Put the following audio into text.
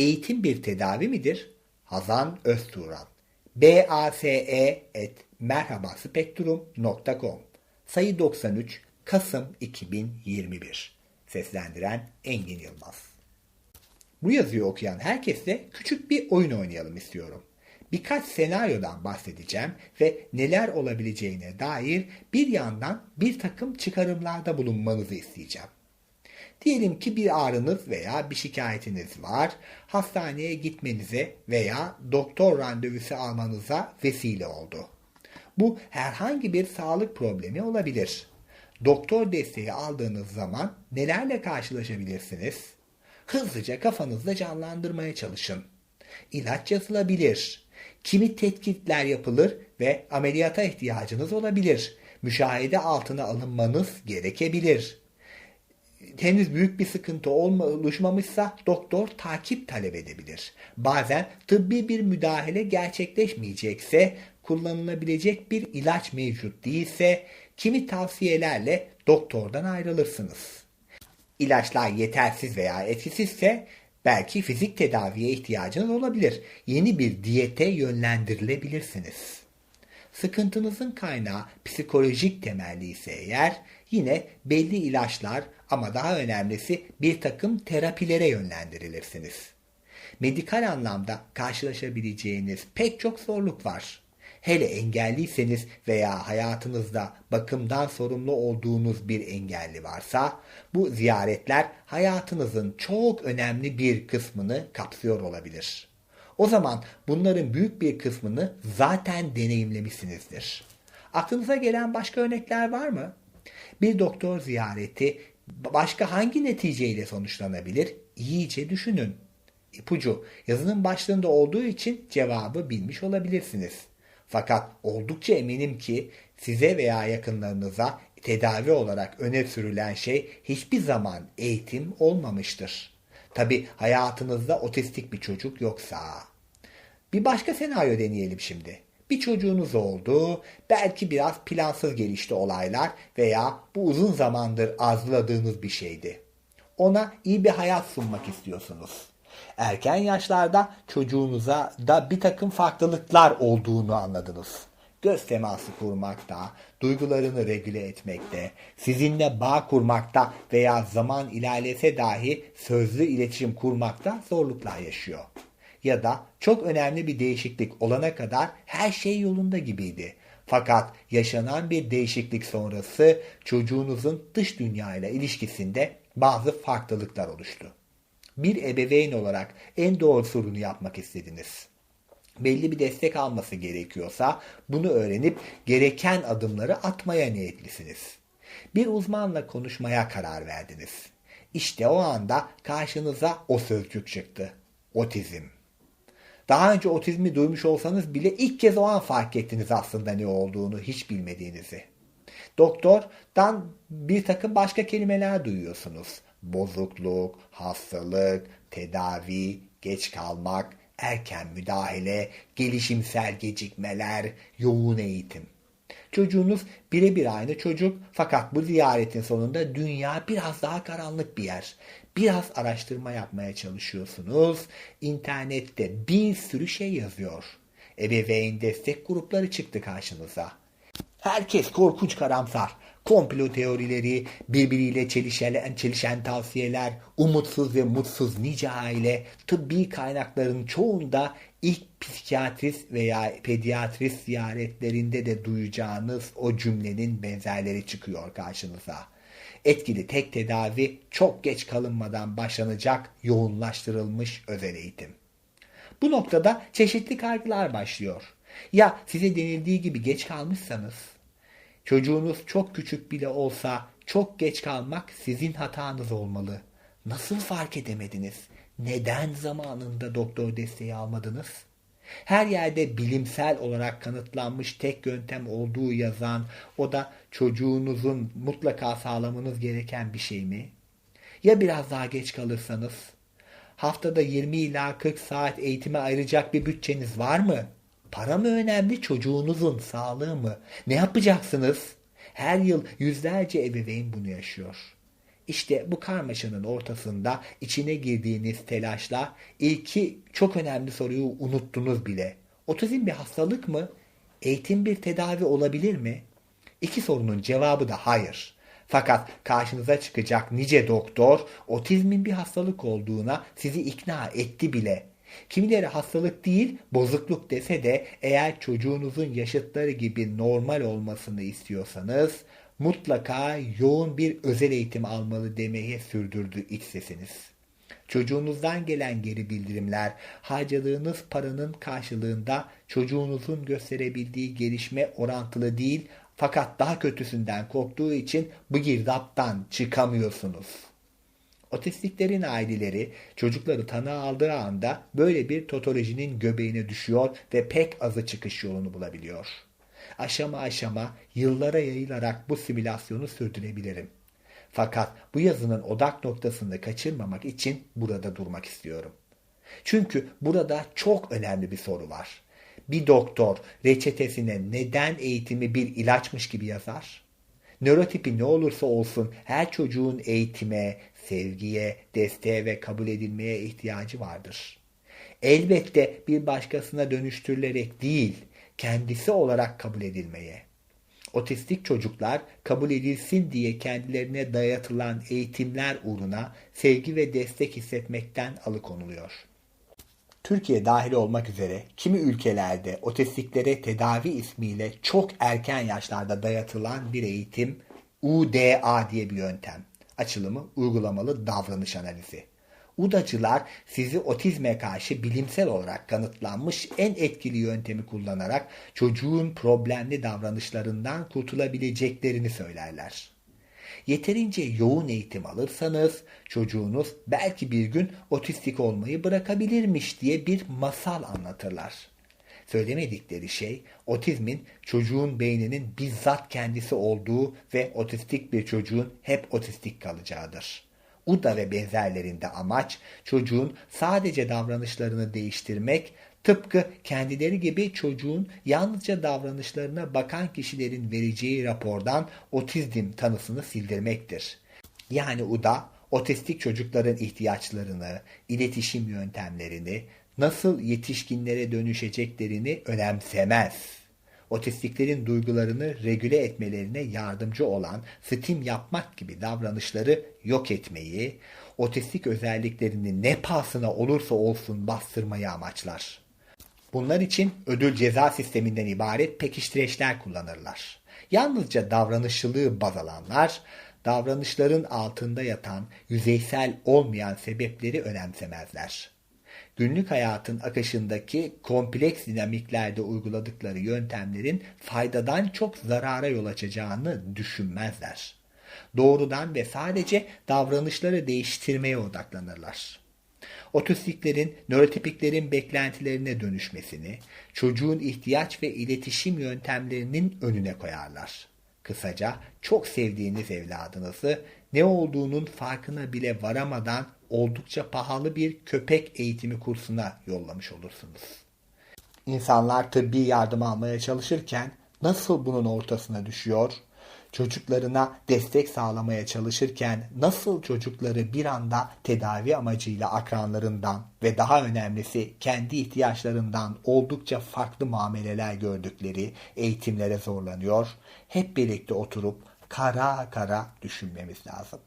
Eğitim bir tedavi midir? Hazan Öztuğran base et merhabaspektrum.com Sayı 93 Kasım 2021 Seslendiren Engin Yılmaz Bu yazıyı okuyan herkesle küçük bir oyun oynayalım istiyorum. Birkaç senaryodan bahsedeceğim ve neler olabileceğine dair bir yandan bir takım çıkarımlarda bulunmanızı isteyeceğim. Diyelim ki bir ağrınız veya bir şikayetiniz var. Hastaneye gitmenize veya doktor randevusu almanıza vesile oldu. Bu herhangi bir sağlık problemi olabilir. Doktor desteği aldığınız zaman nelerle karşılaşabilirsiniz? Hızlıca kafanızda canlandırmaya çalışın. İlaç yazılabilir. Kimi tetkikler yapılır ve ameliyata ihtiyacınız olabilir. Müşahede altına alınmanız gerekebilir henüz büyük bir sıkıntı olma, oluşmamışsa doktor takip talep edebilir. Bazen tıbbi bir müdahale gerçekleşmeyecekse kullanılabilecek bir ilaç mevcut değilse kimi tavsiyelerle doktordan ayrılırsınız. İlaçlar yetersiz veya etkisizse belki fizik tedaviye ihtiyacınız olabilir. Yeni bir diyete yönlendirilebilirsiniz. Sıkıntınızın kaynağı psikolojik temelli ise eğer yine belli ilaçlar ama daha önemlisi bir takım terapilere yönlendirilirsiniz. Medikal anlamda karşılaşabileceğiniz pek çok zorluk var. Hele engelliyseniz veya hayatınızda bakımdan sorumlu olduğunuz bir engelli varsa bu ziyaretler hayatınızın çok önemli bir kısmını kapsıyor olabilir. O zaman bunların büyük bir kısmını zaten deneyimlemişsinizdir. Aklınıza gelen başka örnekler var mı? Bir doktor ziyareti başka hangi neticeyle sonuçlanabilir? İyice düşünün. İpucu yazının başlığında olduğu için cevabı bilmiş olabilirsiniz. Fakat oldukça eminim ki size veya yakınlarınıza tedavi olarak öne sürülen şey hiçbir zaman eğitim olmamıştır. Tabi hayatınızda otistik bir çocuk yoksa. Bir başka senaryo deneyelim şimdi. Bir çocuğunuz oldu, belki biraz plansız gelişti olaylar veya bu uzun zamandır arzuladığınız bir şeydi. Ona iyi bir hayat sunmak istiyorsunuz. Erken yaşlarda çocuğunuza da bir takım farklılıklar olduğunu anladınız. Göz teması kurmakta, duygularını regüle etmekte, sizinle bağ kurmakta veya zaman ilerlese dahi sözlü iletişim kurmakta zorluklar yaşıyor ya da çok önemli bir değişiklik olana kadar her şey yolunda gibiydi. Fakat yaşanan bir değişiklik sonrası çocuğunuzun dış dünya ile ilişkisinde bazı farklılıklar oluştu. Bir ebeveyn olarak en doğru sorunu yapmak istediniz. Belli bir destek alması gerekiyorsa bunu öğrenip gereken adımları atmaya niyetlisiniz. Bir uzmanla konuşmaya karar verdiniz. İşte o anda karşınıza o sözcük çıktı. Otizm. Daha önce otizmi duymuş olsanız bile ilk kez o an fark ettiniz aslında ne olduğunu hiç bilmediğinizi. Doktordan bir takım başka kelimeler duyuyorsunuz. Bozukluk, hastalık, tedavi, geç kalmak, erken müdahale, gelişimsel gecikmeler, yoğun eğitim. Çocuğunuz birebir aynı çocuk fakat bu ziyaretin sonunda dünya biraz daha karanlık bir yer. Biraz araştırma yapmaya çalışıyorsunuz. İnternette bir sürü şey yazıyor. Ebeveyn destek grupları çıktı karşınıza. Herkes korkunç karamsar. Komplo teorileri, birbiriyle çelişen, çelişen tavsiyeler, umutsuz ve mutsuz nice aile, tıbbi kaynakların çoğunda ilk psikiyatrist veya pediatrist ziyaretlerinde de duyacağınız o cümlenin benzerleri çıkıyor karşınıza. Etkili tek tedavi çok geç kalınmadan başlanacak yoğunlaştırılmış özel eğitim. Bu noktada çeşitli kaygılar başlıyor. Ya size denildiği gibi geç kalmışsanız, çocuğunuz çok küçük bile olsa çok geç kalmak sizin hatanız olmalı. Nasıl fark edemediniz? Neden zamanında doktor desteği almadınız? Her yerde bilimsel olarak kanıtlanmış tek yöntem olduğu yazan o da çocuğunuzun mutlaka sağlamanız gereken bir şey mi? Ya biraz daha geç kalırsanız? Haftada 20 ila 40 saat eğitime ayıracak bir bütçeniz var mı? Para mı önemli çocuğunuzun sağlığı mı? Ne yapacaksınız? Her yıl yüzlerce ebeveyn bunu yaşıyor. İşte bu karmaşanın ortasında içine girdiğiniz telaşla ilki çok önemli soruyu unuttunuz bile. Otizm bir hastalık mı? Eğitim bir tedavi olabilir mi? İki sorunun cevabı da hayır. Fakat karşınıza çıkacak nice doktor otizmin bir hastalık olduğuna sizi ikna etti bile. Kimileri hastalık değil bozukluk dese de eğer çocuğunuzun yaşıtları gibi normal olmasını istiyorsanız mutlaka yoğun bir özel eğitim almalı demeye sürdürdü iç sesiniz. Çocuğunuzdan gelen geri bildirimler, harcadığınız paranın karşılığında çocuğunuzun gösterebildiği gelişme orantılı değil fakat daha kötüsünden korktuğu için bu girdaptan çıkamıyorsunuz. Otistiklerin aileleri çocukları tanı aldığı anda böyle bir totolojinin göbeğine düşüyor ve pek azı çıkış yolunu bulabiliyor. Aşama aşama yıllara yayılarak bu simülasyonu sürdürebilirim. Fakat bu yazının odak noktasını kaçırmamak için burada durmak istiyorum. Çünkü burada çok önemli bir soru var. Bir doktor reçetesine neden eğitimi bir ilaçmış gibi yazar? Nörotipi ne olursa olsun her çocuğun eğitime, sevgiye, desteğe ve kabul edilmeye ihtiyacı vardır. Elbette bir başkasına dönüştürülerek değil, kendisi olarak kabul edilmeye. Otistik çocuklar kabul edilsin diye kendilerine dayatılan eğitimler uğruna sevgi ve destek hissetmekten alıkonuluyor. Türkiye dahil olmak üzere kimi ülkelerde otistiklere tedavi ismiyle çok erken yaşlarda dayatılan bir eğitim UDA diye bir yöntem. Açılımı uygulamalı davranış analizi. Udacılar sizi otizme karşı bilimsel olarak kanıtlanmış en etkili yöntemi kullanarak çocuğun problemli davranışlarından kurtulabileceklerini söylerler. Yeterince yoğun eğitim alırsanız çocuğunuz belki bir gün otistik olmayı bırakabilirmiş diye bir masal anlatırlar. Söylemedikleri şey otizmin çocuğun beyninin bizzat kendisi olduğu ve otistik bir çocuğun hep otistik kalacağıdır. UDA ve benzerlerinde amaç çocuğun sadece davranışlarını değiştirmek, tıpkı kendileri gibi çocuğun yalnızca davranışlarına bakan kişilerin vereceği rapordan otizm tanısını sildirmektir. Yani UDA, otistik çocukların ihtiyaçlarını, iletişim yöntemlerini, nasıl yetişkinlere dönüşeceklerini önemsemez otistiklerin duygularını regüle etmelerine yardımcı olan stim yapmak gibi davranışları yok etmeyi, otistik özelliklerini ne pahasına olursa olsun bastırmayı amaçlar. Bunlar için ödül ceza sisteminden ibaret pekiştireçler kullanırlar. Yalnızca davranışçılığı baz alanlar, davranışların altında yatan yüzeysel olmayan sebepleri önemsemezler günlük hayatın akışındaki kompleks dinamiklerde uyguladıkları yöntemlerin faydadan çok zarara yol açacağını düşünmezler. Doğrudan ve sadece davranışları değiştirmeye odaklanırlar. Otistiklerin nörotipiklerin beklentilerine dönüşmesini, çocuğun ihtiyaç ve iletişim yöntemlerinin önüne koyarlar. Kısaca çok sevdiğiniz evladınızı ne olduğunun farkına bile varamadan oldukça pahalı bir köpek eğitimi kursuna yollamış olursunuz. İnsanlar tıbbi yardım almaya çalışırken nasıl bunun ortasına düşüyor? Çocuklarına destek sağlamaya çalışırken nasıl çocukları bir anda tedavi amacıyla akranlarından ve daha önemlisi kendi ihtiyaçlarından oldukça farklı muameleler gördükleri eğitimlere zorlanıyor? Hep birlikte oturup kara kara düşünmemiz lazım.